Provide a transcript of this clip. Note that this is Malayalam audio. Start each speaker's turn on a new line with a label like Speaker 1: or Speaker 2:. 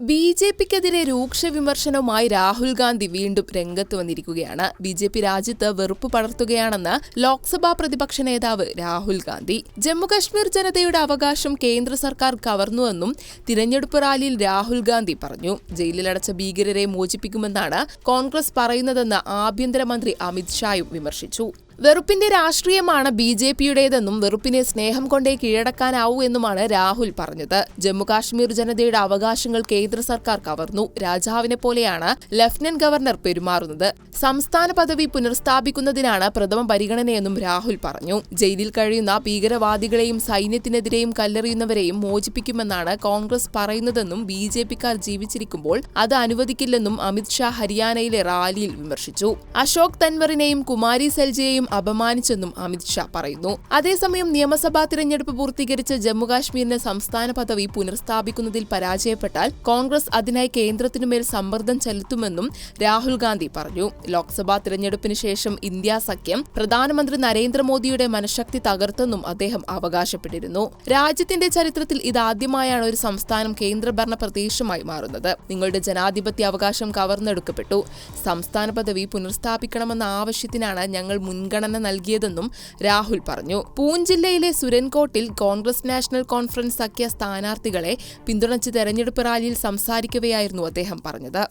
Speaker 1: ബി ജെ പിക്കെതിരെ രൂക്ഷ വിമർശനവുമായി രാഹുൽ ഗാന്ധി വീണ്ടും രംഗത്ത് വന്നിരിക്കുകയാണ്. ബി ജെ പി രാജ്യത്ത് വെറുപ്പ് പടർത്തുകയാണെന്ന് ലോക്സഭാ പ്രതിപക്ഷ നേതാവ് രാഹുൽ ഗാന്ധി. ജമ്മുകശ്മീർ ജനതയുടെ അവകാശം കേന്ദ്ര സർക്കാർ കവർന്നുവെന്നും തിരഞ്ഞെടുപ്പ് റാലിയിൽ രാഹുൽ ഗാന്ധി പറഞ്ഞു. ജയിലിലടച്ച ഭീകരരെ മോചിപ്പിക്കുമെന്നാണ് കോൺഗ്രസ് പറയുന്നതെന്ന് ആഭ്യന്തരമന്ത്രി അമിത്ഷായും വിമർശിച്ചു. വെറുപ്പിന്റെ രാഷ്ട്രീയമാണ് ബി ജെ പിയുടേതെന്നും വെറുപ്പിനെ സ്നേഹം കൊണ്ടേ കീഴടക്കാനാവൂ എന്നുമാണ് രാഹുൽ പറഞ്ഞത്. ജമ്മുകാശ്മീർ ജനതയുടെ അവകാശങ്ങൾ കേന്ദ്ര സർക്കാർ കവർന്നു. രാജാവിനെ പോലെയാണ് ലഫ്റ്റനന്റ് ഗവർണർ പെരുമാറുന്നത്. സംസ്ഥാന പദവി പുനഃസ്ഥാപിക്കുന്നതിനാണ് പ്രഥമ പരിഗണനയെന്നും രാഹുൽ പറഞ്ഞു. ജയിലിൽ കഴിയുന്ന ഭീകരവാദികളെയും സൈന്യത്തിനെതിരെയും കല്ലെറിയുന്നവരെയും മോചിപ്പിക്കുമെന്നാണ് കോൺഗ്രസ് പറയുന്നതെന്നും ബി ജെ പിക്കാർ ജീവിച്ചിരിക്കുമ്പോൾ അത് അനുവദിക്കില്ലെന്നും അമിത്ഷാ ഹരിയാനയിലെ റാലിയിൽ വിമർശിച്ചു. അശോക് തൻവറിനെയും കുമാരി സെൽജയെയും അപമാനിച്ചെന്നും അമിത് ഷാ പറയുന്നു. അതേസമയം നിയമസഭാ തിരഞ്ഞെടുപ്പ് പൂർത്തീകരിച്ച് ജമ്മുകാശ്മീരിന് സംസ്ഥാന പദവി പുനഃസ്ഥാപിക്കുന്നതിൽ പരാജയപ്പെട്ടാൽ കോൺഗ്രസ് അതിനായി കേന്ദ്രത്തിനുമേൽ സമ്മർദ്ദം ചെലുത്തുമെന്നും രാഹുൽ ഗാന്ധി പറഞ്ഞു. ലോക്സഭാ തിരഞ്ഞെടുപ്പിന് ശേഷം ഇന്ത്യ സഖ്യം പ്രധാനമന്ത്രി നരേന്ദ്രമോദിയുടെ മനഃശക്തി തകർത്തെന്നും അദ്ദേഹം അവകാശപ്പെട്ടിരുന്നു. രാജ്യത്തിന്റെ ചരിത്രത്തിൽ ഇതാദ്യമായാണ് ഒരു സംസ്ഥാനം കേന്ദ്രഭരണ പ്രദേശമായി മാറുന്നത്. നിങ്ങളുടെ ജനാധിപത്യ അവകാശം കവർന്നെടുക്കപ്പെട്ടു. സംസ്ഥാന പദവി പുനഃസ്ഥാപിക്കണമെന്ന ആവശ്യത്തിനാണ് ഞങ്ങൾ മുൻഗണന നൽകിയതെന്നും രാഹുൽ പറഞ്ഞു. പൂഞ്ച് ജില്ലയിലെ സുരൻകോട്ടിൽ കോൺഗ്രസ് നാഷണൽ കോൺഫറൻസ് സഖ്യ സ്ഥാനാർത്ഥികളെ പിന്തുണച്ച് തെരഞ്ഞെടുപ്പ് റാലിയിൽ സംസാരിക്കവെയായിരുന്നു അദ്ദേഹം പറഞ്ഞത്.